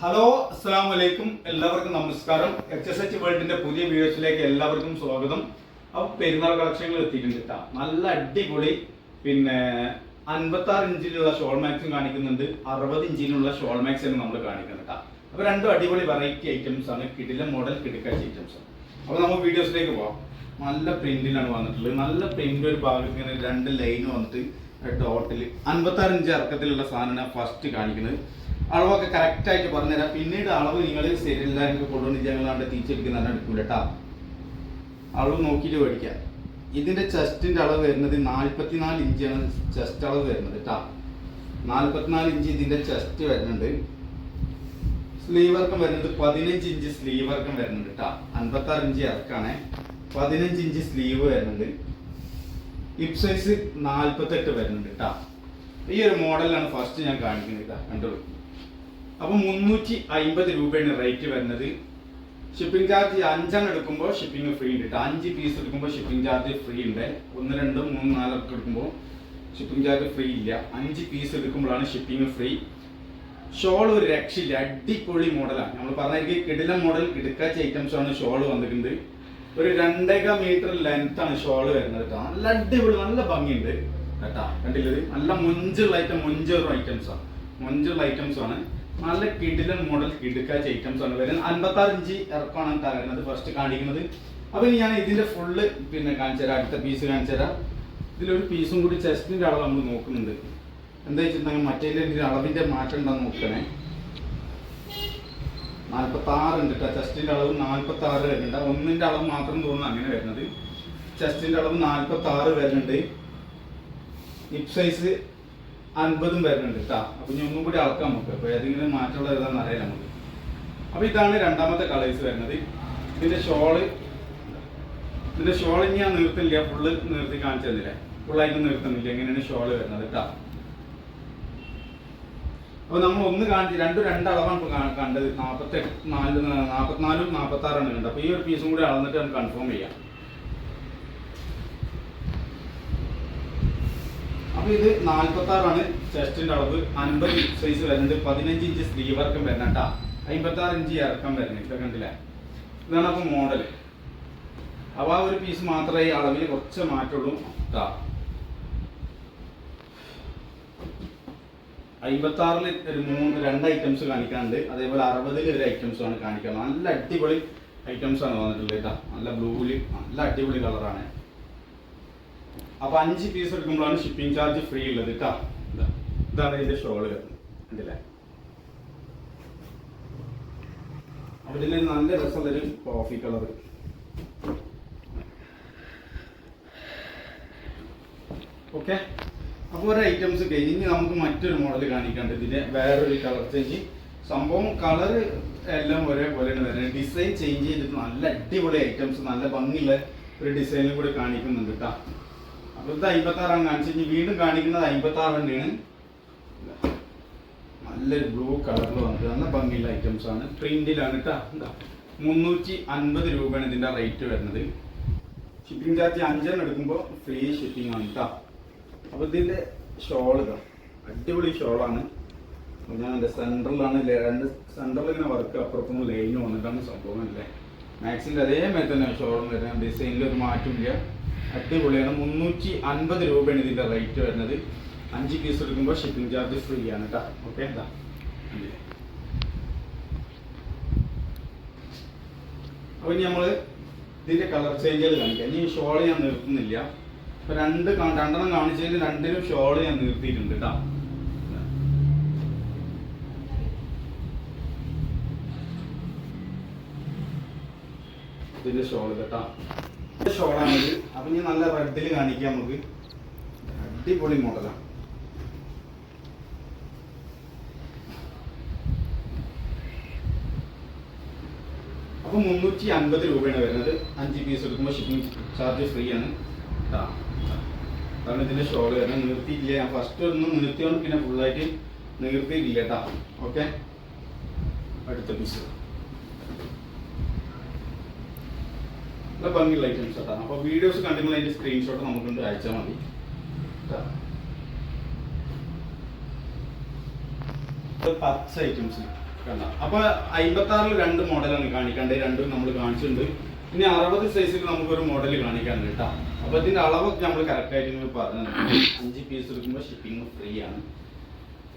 Hello അസ്സാം വലൈക്കും എല്ലാവർക്കും നമസ്കാരം. എച്ച് എസ് എച്ച് വേൾഡിന്റെ പുതിയ വീഡിയോസിലേക്ക് എല്ലാവർക്കും സ്വാഗതം. അപ്പൊ പെരുന്നാൾ കളക്ഷനുകൾ എത്തിയിട്ടുണ്ട് കേട്ടോ നല്ല അടിപൊളി പിന്നെ അൻപത്തി ആറ് ഇഞ്ചിലുള്ള ഷോൾ മാക്സും കാണിക്കുന്നുണ്ട്. അറുപത് ഇഞ്ചിലുള്ള ഷോൾ മാക്സ് ആണ് നമ്മൾ കാണിക്കുന്നത് കേട്ടോ അപ്പൊ രണ്ടും അടിപൊളി വെറൈറ്റി ഐറ്റംസ് ആണ്. കിടില മോഡൽ കിടക്കാച്ച ഐറ്റംസ് അപ്പൊ നമുക്ക് വീഡിയോസിലേക്ക് പോവാം. നല്ല പ്രിന്റിലാണ് വന്നിട്ടുള്ളത്. നല്ല പ്രിന്റ് ഒരു ഭാഗത്ത് ഇങ്ങനെ രണ്ട് ലൈൻ വന്നിട്ട് ഡോട്ടിൽ അൻപത്തി ആറ് ഇഞ്ച് ഇറക്കത്തിലുള്ള സാധനമാണ് ഫസ്റ്റ് കാണിക്കുന്നത്. അളവൊക്കെ കറക്റ്റ് ആയിട്ട് പറഞ്ഞുതരാം. പിന്നീട് അളവ് നിങ്ങൾ ശരിയല്ലാണ്ട് കൊണ്ടുവന്ന് ഞങ്ങളാണ് തിരിച്ചെടുക്കുന്നതാണ് എടുക്കൂല അളവ് നോക്കിയിട്ട് മേടിക്കാം. ഇതിന്റെ ചെസ്റ്റിന്റെ അളവ് വരുന്നത് നാല്പത്തിനാല് ഇഞ്ചാണ് ചെസ്റ്റ് അളവ് വരുന്നത് കേട്ടാ നാല്പത്തിനാല് ഇഞ്ച് ഇതിന്റെ ചെസ്റ്റ് വരുന്നുണ്ട്. സ്ലീവ് വർക്കം വരുന്നത് പതിനഞ്ച് ഇഞ്ച് സ്ലീവ് വർക്കം വരുന്നുണ്ട് കേട്ടാ അൻപത്തി ആറ് ഇഞ്ച് ഇറക്കാണ്. പതിനഞ്ച് ഇഞ്ച് സ്ലീവ് വരുന്നുണ്ട്. ഹിപ് സൈസ് നാല്പത്തെട്ട് വരുന്നുണ്ട് കേട്ടാ ഈ ഒരു മോഡലാണ് ഫസ്റ്റ് ഞാൻ കാണിക്കുന്നത് കേട്ടോ കണ്ടോളൂ. അപ്പൊ മുന്നൂറ്റി അമ്പത് രൂപയാണ് റേറ്റ് വരുന്നത്. ഷിപ്പിംഗ് ചാർജ് അഞ്ചെണ്ണം എടുക്കുമ്പോൾ ഷിപ്പിംഗ് ഫ്രീ ഉണ്ട് കേട്ടോ അഞ്ച് പീസ് എടുക്കുമ്പോൾ ഷിപ്പിംഗ് ചാർജ് ഫ്രീ ഉണ്ട്. ഒന്ന് രണ്ട് മൂന്ന് നാലൊക്കെ എടുക്കുമ്പോൾ ഷിപ്പിംഗ് ചാർജ് ഫ്രീ ഇല്ല. അഞ്ച് പീസ് എടുക്കുമ്പോഴാണ് ഷിപ്പിംഗ് ഫ്രീ ഷോൾ ഒരു രക്ഷയില്ല. അടിപൊളി മോഡലാണ് നമ്മൾ പറഞ്ഞിരിക്കും കിടില മോഡൽ കിടക്കാച്ച ഐറ്റംസ് ആണ് ഷോൾ വന്നിട്ടുണ്ട്. ഒരു രണ്ടേക മീറ്റർ ലെങ്ത് ആണ് ഷോൾ വരുന്നത് കേട്ടോ നല്ല അടിപൊളി നല്ല ഭംഗിയുണ്ട്. കേട്ടാ കണ്ടില്ലത് നല്ല മുഞ്ചുള്ള ഐറ്റം മുഞ്ചുള്ള ഐറ്റംസ് ആണ്. നല്ല കിടിലൻ മോഡൽ കിടുക്കാച്ച ഐറ്റംസ് ആണ് വരുന്നത്. അൻപത്തി ആറ് ഇഞ്ച് ഇറക്കമാണ് കേട്ടോ ഫസ്റ്റ് കാണിക്കുന്നത്. അപ്പൊ ഇനി ഞാൻ ഇതിന്റെ ഫുള്ള് പിന്നെ കാണിച്ചു തരാം. അടുത്ത പീസ് കാണിച്ചു തരാം. ഇതിലൊരു പീസും കൂടി ചെസ്റ്റിന്റെ അളവ് നമ്മൾ നോക്കുന്നുണ്ട്. എന്താ വെച്ചിട്ടുണ്ടെങ്കിൽ മറ്റേ അളവിന്റെ മാറ്റം ഉണ്ടെന്ന് നോക്കണേ. നാൽപ്പത്തി ആറ് ഉണ്ട് കേട്ടോ. ചെസ്റ്റിന്റെ അളവ് നാൽപ്പത്തി ആറ് വരുന്നുണ്ട്. ഒന്നിന്റെ അളവ് മാത്രം തോന്നുന്നു അങ്ങനെ വരുന്നത്. ചെസ്റ്റിന്റെ അളവ് നാൽപ്പത്തി ആറ് വരുന്നുണ്ട്. ഹിപ് സൈസ് അൻപതും വരുന്നുണ്ട് കേട്ടോ അപ്പൊ ഇനി ഒന്നും കൂടി അളക്കാം നമുക്ക്. അപ്പൊ ഏതെങ്കിലും മാറ്റമുള്ള ഏതാണെന്ന് അറിയാം നമുക്ക്. അപ്പൊ ഇതാണ് രണ്ടാമത്തെ കളേഴ്സ് വരുന്നത്. ഇതിന്റെ ഷോൾ ഇതിന്റെ ഷോൾ ഇനി ഞാൻ നിർത്തില്ല. ഫുള്ള് നിർത്തി കാണിച്ചു തന്നില്ലേ? ഫുള്ളായിട്ട് നിർത്തുന്നില്ല. എങ്ങനെയാണ് ഷോൾ വരുന്നത് കേട്ടോ അപ്പൊ നമ്മൾ ഒന്ന് കാണിച്ച് രണ്ടും രണ്ടളവാണ് ഇപ്പൊ കണ്ടത്. നാപ്പത്തെട്ട് നാല് നാപ്പത്തിനാലും നാപ്പത്തി ആറാണ് കണ്ടത്. അപ്പൊ ഈ ഒരു പീസും കൂടി അളന്നിട്ട് നമുക്ക് കൺഫേം ചെയ്യാം. അപ്പൊ ഇത് നാല്പത്തി ആറാണ് ചെസ്റ്റിന്റെ അളവ്. അൻപത് സൈസ് വരുന്നത് പതിനഞ്ച് ഇഞ്ച് സ്ത്രീ വർക്കം വരുന്നുണ്ടാ അമ്പത്തി ആറ് ഇഞ്ച് ഇറക്കം വരുന്നത്. ഇപ്പൊ കണ്ടില്ലേ? ഇതാണ് അപ്പൊ മോഡൽ അപ്പൊ ആ ഒരു പീസ് മാത്രമേ ഈ അളവിൽ കുറച്ച് മാറ്റുള്ളൂ കേട്ടാ അമ്പത്തി ആറിൽ ഒരു മൂന്ന് രണ്ട് ഐറ്റംസ് കാണിക്കാനുണ്ട്. അതേപോലെ അറുപതിൽ ഒരു ഐറ്റംസ് ആണ് കാണിക്കുന്നത് നല്ല അടിപൊളി ഐറ്റംസ് ആണ് വന്നിട്ടുള്ളത് കേട്ടോ നല്ല ബ്ലൂവിൽ നല്ല അടിപൊളി കളറാണ് അപ്പൊ അഞ്ച് പീസ് എടുക്കുമ്പോഴാണ് ഷിപ്പിംഗ് ചാർജ് ഫ്രീ ഉള്ളത് കേട്ടോ ഇതാണ് ഇതിന്റെ ഷോൾ കണ്ടില്ലേ? അപ്പൊ ഇതിൽ നല്ല രസമുള്ളൊരു കോഫി കളർ ഓക്കെ അപ്പോൾ ഒരു ഐറ്റംസ് കഴിഞ്ഞ് ഇനി നമുക്ക് മറ്റൊരു മോഡൽ കാണിക്കാണ്ട് ഇതിന്റെ വേറൊരു കളർ ചേഞ്ച് സംഭവം കളർ എല്ലാം ഒരേപോലെയാണ് വരുന്നത്. ഡിസൈൻ ചേഞ്ച് ചെയ്തിട്ട് നല്ല അടിപൊളി ഐറ്റംസ് നല്ല ഭംഗിയുള്ള ഒരു ഡിസൈനും കൂടി കാണിക്കുന്നുണ്ട് കേട്ടോ അപ്പോൾ ഇത് അമ്പത്തി ആറാണ് കാണിച്ചു ഇനി വീണ്ടും കാണിക്കുന്നത് അമ്പത്തി ആറ് തന്നെയാണ് നല്ലൊരു ബ്ലൂ കളറിൽ വന്നിട്ട് നല്ല ഭംഗിയുള്ള ഐറ്റംസ് ആണ്. പ്രിന്റിലാണ് കേട്ടോ മുന്നൂറ്റി അൻപത് രൂപയാണ് ഇതിന്റെ റേറ്റ് വരുന്നത്. ഷിപ്പിംഗ് ചാർജ് അഞ്ചെണ്ണം എടുക്കുമ്പോൾ ഫ്രീ ഷിപ്പിംഗ് ആണ് കേട്ടോ അപ്പോൾ ഇതിന്റെ ഷോൾ അടിപൊളി ഷോളാണ് ഞാൻ എന്റെ സെൻട്രലാണ് രണ്ട് സെൻട്രലിൽ ഇങ്ങനെ വർക്ക് അപ്പുറത്തുനിന്ന് ലൈന് വന്നിട്ടാണ് സംഭവം അല്ലേ മാക്സിന്റെ അതേ തന്നെ ഷോളും വരുന്നത് ഡിസൈനിൽ ഒരു മാറ്റമില്ല അടിപൊളിയാണ്. മുന്നൂറ്റി അൻപത് രൂപയാണ് ഇതിന്റെ റേറ്റ് വരുന്നത്. അഞ്ച് പീസ് എടുക്കുമ്പോൾ ഷിപ്പിംഗ് ചാർജ് ഫ്രീ ആണ് കേട്ടോ ഓക്കെ എന്താ? അപ്പോൾ ഇനി നമ്മൾ ഇതിന്റെ കളർ ചേഞ്ചുകൾ കാണിക്കാം. ഇനി ഷോൾ ഞാൻ നിർത്തുന്നില്ല. അപ്പൊ രണ്ട് രണ്ടെണ്ണം കാണിച്ചതിന് രണ്ടിനും ഷോൾ ഞാൻ നിർത്തിയിട്ടുണ്ട് കേട്ടോ ഇതിന്റെ ഷോൾ കേട്ടോ ഷോളാണ് ഇത് അപ്പൊ ഞാൻ നല്ല റെഡിൽ കാണിക്കാം നമുക്ക്. അടിപൊളി മോഡലാണ് അപ്പൊ മുന്നൂറ്റി അൻപത് രൂപയാണ് വരുന്നത്. അഞ്ച് പീസ് എടുക്കുമ്പോൾ ഷിപ്പിംഗ് ചാർജ് ഫ്രീ ആണ്. കാരണം ഇതിന്റെ ഷോൾ വരുന്നത്. നിർത്തിയില്ല ഞാൻ ഫസ്റ്റ് ഒന്ന് നിർത്തിയോണ്ട് പിന്നെ ഫുള്ളായിട്ട് നിർത്തിയില്ല കേട്ടോ ഓക്കെ അടുത്ത പീസ് നല്ല ഭംഗിയുള്ള ഐറ്റംസ് കേട്ടോ അപ്പോൾ വീഡിയോസ് കണ്ടിട്ടുള്ള അതിന്റെ സ്ക്രീൻഷോട്ട് നമുക്കുണ്ട് അയച്ചാൽ മതി. പത്ത് ഐറ്റംസ് കണ്ട. അപ്പൊ അമ്പത്തി ആറിൽ രണ്ട് മോഡലാണ് കാണിക്കേണ്ടത് രണ്ടും നമ്മൾ കാണിച്ചിട്ടുണ്ട്. ഇനി അറുപത് സൈസിൽ നമുക്കൊരു മോഡൽ കാണിക്കാൻ കേട്ടോ അപ്പൊ ഇതിന്റെ അളവൊക്കെ നമ്മൾ കറക്റ്റ് ആയിട്ട് പറഞ്ഞു അഞ്ച് പീസ് എടുക്കുമ്പോൾ ഷിപ്പിംഗ് ഫ്രീ ആണ്.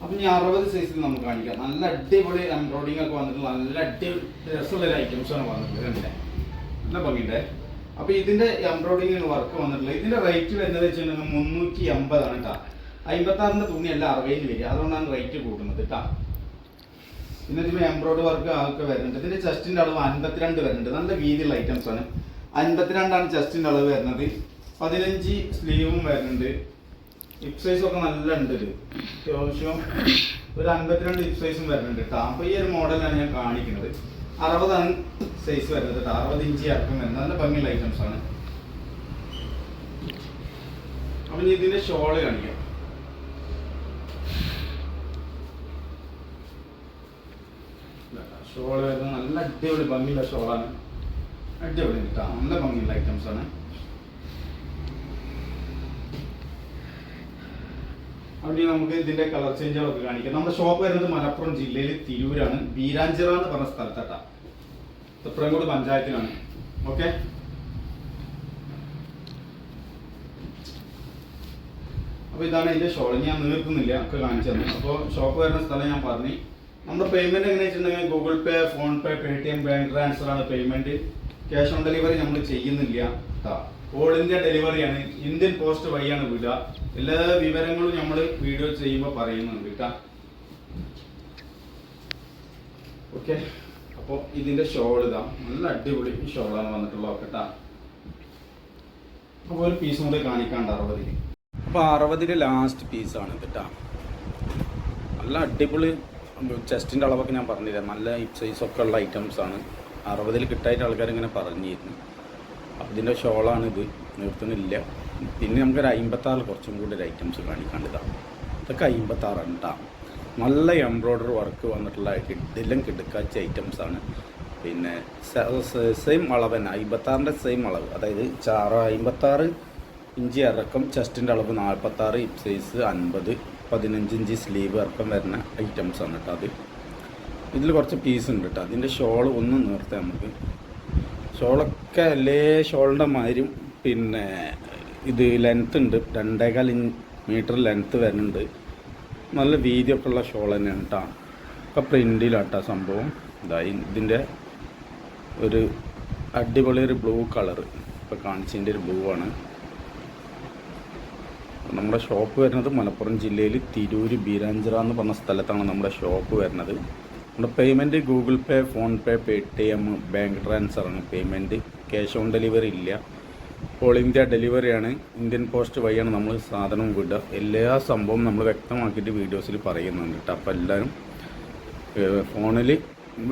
അപ്പൊ ഇനി അറുപത് സൈസിൽ നമുക്ക് കാണിക്കാം. നല്ല അടിപൊളി എംബ്രോയിഡിംഗ് ഒക്കെ വന്നിട്ടുള്ള നല്ല അടിപൊളി രസമുള്ള ഐറ്റംസ് ആണ് വന്നിട്ടുള്ളത്. നല്ല ഭംഗിയുണ്ട്. അപ്പൊ ഇതിന്റെ എംബ്രോയിഡിംഗ് വർക്ക് വന്നിട്ടുള്ളത്. ഇതിന്റെ റേറ്റ് വരുന്നത് വെച്ചിട്ടുണ്ടെങ്കിൽ മുന്നൂറ്റി അമ്പതാണ് കേട്ടോ അമ്പത്തി ആറിന്റെ തുണിയല്ല അറുപതിന് വരിക. അതുകൊണ്ടാണ് റേറ്റ് കൂട്ടുന്നത് കേട്ടോ പിന്നെ ഇതിന് എംബ്രോയിഡ് വർക്ക് ഒക്കെ വരുന്നുണ്ട്. ഇതിന്റെ ചെസ്റ്റിന്റെ അളവ് അൻപത്തിരണ്ട് വരുന്നുണ്ട്. നല്ല വീതിയുള്ള ഐറ്റംസ് ആണ്. അൻപത്തിരണ്ടാണ് ചെസ്റ്റിന്റെ അളവ് വരുന്നത്. പതിനഞ്ച് സ്ലീവും വരുന്നുണ്ട്. ഹിപ് സൈസ് ഒക്കെ നല്ല ഉണ്ട് ഇത്. അത്യാവശ്യം ഒരു അൻപത്തിരണ്ട് ഹിപ് സൈസും വരുന്നുണ്ട് കേട്ടോ അപ്പൊ ഈ ഒരു മോഡലാണ് ഞാൻ കാണിക്കുന്നത്. അറുപതാണ് സൈസ് വരുന്നത് കേട്ടോ. അറുപത് ഇഞ്ച് അക്കം വരുന്നത് നല്ല ഭംഗിയുള്ള ഐറ്റംസ് ആണ്. അപ്പൊ ഇനി ഇതിന്റെ ഷോൾ കാണിക്കാം. ഷോൾ വരുന്നത് നല്ല അടിപൊളി ഭംഗിയുള്ള ഷോളാണ് അടിപൊളി കേട്ടോ. നല്ല ഭംഗിയുള്ള ഐറ്റംസ് ആണ്. അവിടെ നമുക്ക് ഇതിന്റെ കളർ ചേഞ്ചുകളൊക്കെ കാണിക്കാം. നമ്മുടെ ഷോപ്പ് വരുന്നത് മലപ്പുറം ജില്ലയിൽ തിരൂരാണ്. ബീരാഞ്ചിറ എന്ന് പറഞ്ഞ സ്ഥലത്തട്ടാ. തൃപ്രങ്കോട് പഞ്ചായത്തിലാണ്. ഓക്കെ അപ്പൊ ഇതാണ് ഇതിന്റെ ഷോൾ ഞാൻ നീർക്കുന്നില്ല ഒക്കെ കാണിച്ചു തന്നു. അപ്പോൾ ഷോപ്പ് വരുന്ന സ്ഥലം ഞാൻ പറഞ്ഞു. നമ്മുടെ പേയ്മെന്റ് എങ്ങനെ വെച്ചിട്ടുണ്ടെങ്കിൽ Google Pay PhonePe Paytm bank transfer ആണ് പേയ്മെന്റ് ക്യാഷ് ഓൺ ഡെലിവറി നമ്മൾ ചെയ്യുന്നില്ല. ട്ടാ. ഓൾ ഇന്ത്യ ഡെലിവറിയാണ് ഇന്ത്യൻ പോസ്റ്റ് വഴിയാണ് വിടുക എല്ലാ വിവരങ്ങളും നമ്മൾ വീഡിയോ ചെയ്യുമ്പോൾ പറയുന്നുണ്ട് കേട്ടാ. ഓക്കെ അപ്പോൾ ഇതിന്റെ ഷോൾ ഇതാ. നല്ല അടിപൊളി ഷോളാണ് വന്നിട്ടുള്ളത്. കേട്ടാ അപ്പോൾ ഒരു പീസും കൂടി കാണിക്കാണ്ട് അറുപതിൽ അപ്പോൾ അറുപതിൽ ലാസ്റ്റ് പീസാണ് കേട്ടാ നല്ല അടിപൊളി ചെസ്റ്റിന്റെ അളവൊക്കെ ഞാൻ പറഞ്ഞില്ല നല്ല ഹിപ് സൈസ് ഒക്കെ ഉള്ള ഐറ്റംസ് ആണ്. അറുപതിൽ കിട്ടായിട്ട് ആൾക്കാർ ഇങ്ങനെ പറഞ്ഞിരുന്നു. ഇതിന്റെ ഷോളാണ് ഇത്. നിർത്തുന്നില്ല. പിന്നെ നമുക്കൊരു അമ്പത്താറ് കുറച്ചും കൂടി ഒരു ഐറ്റംസ് കാണിക്കാണ്ടിതാണ് ഇതൊക്കെ അമ്പത്താറാണ് കേട്ടോ നല്ല എംബ്രോയ്ഡറി വർക്ക് വന്നിട്ടുള്ള കിഡിലും കിടക്കാച്ച ഐറ്റംസ് ആണ്. പിന്നെ സെയിം അളവ് തന്നെ. അമ്പത്താറിന്റെ സെയിം അളവ്. അതായത് ചാറ് അമ്പത്താറ് ഇഞ്ച് ഇറക്കം ചെസ്റ്റിന്റെ അളവ് നാൽപ്പത്താറ് ഇപ് സൈസ് അൻപത് പതിനഞ്ച് ഇഞ്ച് സ്ലീവ് ഇറക്കം വരുന്ന ഐറ്റംസ് ആണ് കേട്ടോ അത്. ഇതിൽ കുറച്ച് പീസ് ഉണ്ട് കേട്ടോ അതിന്റെ ഷോൾ ഒന്നും നിർത്താം നമുക്ക്. ഷോളൊക്കെ അല്ലേ ഷോളിന്റെ മാതിരും പിന്നെ ഇത് ലെങ്ത് ഉണ്ട്. രണ്ടേകാൽ മീറ്റർ ലെങ്ത്ത് വരുന്നുണ്ട്. നല്ല വീതിയൊക്കെ ഉള്ള ഷോൾ തന്നെയാണ് കേട്ടോ ഒക്കെ പ്രിന്റിലാട്ടോ സംഭവം. ഇതായി ഇതിന്റെ ഒരു അടിപൊളി ഒരു ബ്ലൂ കളർ ഇപ്പോൾ കാണിച്ചതിന്റെ ഒരു ബ്ലൂ ആണ്. നമ്മുടെ ഷോപ്പ് വരുന്നത് മലപ്പുറം ജില്ലയിൽ തിരൂര് ബീരാഞ്ചിറ എന്ന് പറഞ്ഞ സ്ഥലത്താണ് നമ്മുടെ ഷോപ്പ് വരുന്നത്. നമ്മുടെ payment Google Pay PhonePe Paytm bank transfer ആണ് പേയ്മെന്റ് ക്യാഷ് ഓൺ ഡെലിവറി ഇല്ല. ഓൾ ഇന്ത്യ ഡെലിവറിയാണ് ഇന്ത്യൻ പോസ്റ്റ് വഴിയാണ് നമ്മൾ സാധനം വിടുക. എല്ലാ സംഭവം നമ്മൾ വ്യക്തമാക്കിയിട്ട് വീഡിയോസിൽ പറയുന്നുണ്ട് കേട്ടോ. അപ്പോൾ എല്ലാവരും ഫോണിൽ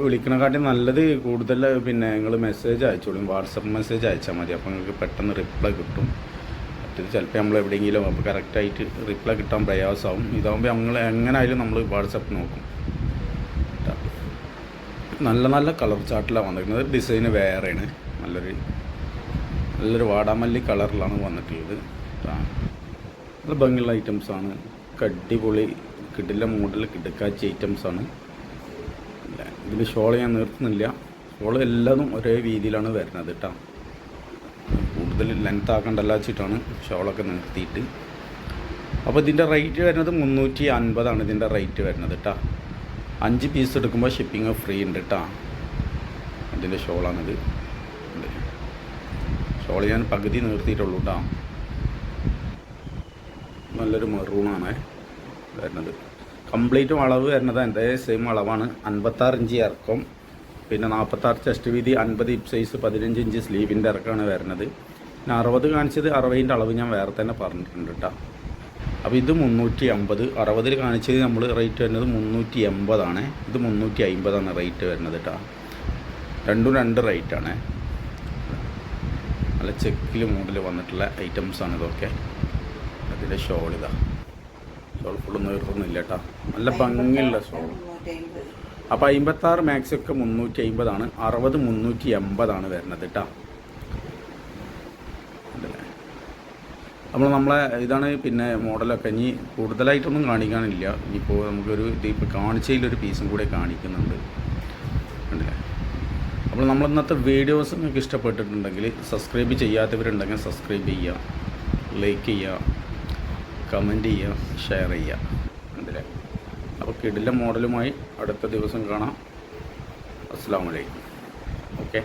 വിളിക്കണക്കാട്ടി നല്ലത് കൂടുതൽ പിന്നെ നിങ്ങൾ മെസ്സേജ് അയച്ചോളും. വാട്സപ്പ് മെസ്സേജ് അയച്ചാൽ മതി. അപ്പോൾ നിങ്ങൾക്ക് പെട്ടെന്ന് റിപ്ലൈ കിട്ടും. മറ്റേത് ചിലപ്പോൾ നമ്മൾ എവിടെയെങ്കിലും അപ്പോൾ കറക്റ്റായിട്ട് റിപ്ലൈ കിട്ടാൻ പ്രയാസമാവും. ഇതാകുമ്പോൾ നമ്മൾ എങ്ങനെയായാലും നമ്മൾ വാട്സപ്പ് നോക്കും. നല്ല നല്ല കളർ ചാർട്ടിലാണ് വന്നിരിക്കുന്നത്. ഡിസൈൻ വേറെയാണ്. നല്ലൊരു നല്ലൊരു വാടാമല്ലി കളറിലാണ് വന്നിട്ടുള്ളത് ട്ടാ. നല്ല ഭംഗിയുള്ള ഐറ്റംസാണ് കടിപൊളി കിടില മോഡൽ കിടക്കാച്ച ഐറ്റംസാണ് ഇതിൽ ഷോൾ ഞാൻ നിർത്തുന്നില്ല. ഷോൾ എല്ലാതും ഒരേ രീതിയിലാണ് വരുന്നത് കേട്ടോ കൂടുതൽ ലെങ്ത് ആക്കണ്ടല്ല വെച്ചിട്ടാണ് ഷോളൊക്കെ നിർത്തിയിട്ട്. അപ്പോൾ ഇതിന്റെ റേറ്റ് വരുന്നത് മുന്നൂറ്റി അൻപതാണ് ഇതിന്റെ റേറ്റ് വരുന്നത് കേട്ടോ അഞ്ച് പീസ് എടുക്കുമ്പോൾ ഷിപ്പിംഗ് ഫ്രീ ഉണ്ട് കേട്ടോ അതിന്റെ ഷോളാണിത് ഷോൾ ഞാൻ പകുതി നിർത്തിയിട്ടുള്ളൂ കേട്ടോ നല്ലൊരു മെറൂണാണ് വരുന്നത്. കംപ്ലീറ്റും അളവ് വരുന്നത് എന്റെ സെയിം അളവാണ് അൻപത്താറ് ഇഞ്ച് ഇറക്കം. പിന്നെ നാൽപ്പത്താറ് ചെസ്റ്റ് വീതി അൻപത് ഇപ് സൈസ് പതിനഞ്ച് ഇഞ്ച് സ്ലീവിന്റെ ഇറക്കമാണ് വരുന്നത്. പിന്നെ അറുപത് കാണിച്ചത് അറുപതിന്റെ അളവ് ഞാൻ വേറെ തന്നെ പറഞ്ഞിട്ടുണ്ട് കേട്ടോ അപ്പോൾ ഇത് മുന്നൂറ്റി അമ്പത് അറുപതിൽ കാണിച്ചത് നമ്മൾ റേറ്റ് വരുന്നത് മുന്നൂറ്റി എൺപതാണ് ഇത് മുന്നൂറ്റി അമ്പതാണ് റേറ്റ് വരുന്നത് കേട്ടോ രണ്ടും രണ്ട് റേറ്റാണ് നല്ല ചെക്കിൽ മോഡൽ വന്നിട്ടുള്ള ഐറ്റംസാണ് ഇതൊക്കെ. അതിന്റെ ഷോൾ ഇതാ. ഷോൾ ഫുള്ള് നീർത്തുന്നില്ല കേട്ടോ നല്ല ഭംഗിയുള്ള ഷോൾ അപ്പോൾ അമ്പത്താറ് മാക്സ് ഒക്കെ മുന്നൂറ്റി അമ്പതാണ് അറുപത് മുന്നൂറ്റി എൺപതാണ് വരുന്നത് കേട്ടോ അപ്പോൾ നമ്മളെ ഇതാണ് പിന്നെ മോഡലൊക്കെ. ഇനി കൂടുതലായിട്ടൊന്നും കാണിക്കാനില്ല. ഇനിയിപ്പോൾ നമുക്കൊരു ഇത് ഇപ്പോൾ കാണിച്ചതിലൊരു പീസും കൂടെ കാണിക്കുന്നുണ്ട്. ഉണ്ടല്ലേ അപ്പോൾ നമ്മൾ ഇന്നത്തെ വീഡിയോസ് നിങ്ങൾക്ക് ഇഷ്ടപ്പെട്ടിട്ടുണ്ടെങ്കിൽ സബ്സ്ക്രൈബ് ചെയ്യാത്തവരുണ്ടെങ്കിൽ സബ്സ്ക്രൈബ് ചെയ്യുക ലൈക്ക് ചെയ്യുക കമന്റ് ചെയ്യുക ഷെയർ ചെയ്യുക ഉണ്ടല്ലേ അപ്പോൾ കിടില മോഡലുമായി അടുത്ത ദിവസം കാണാം. അസ്സാം വലൈക്കും ഓക്കെ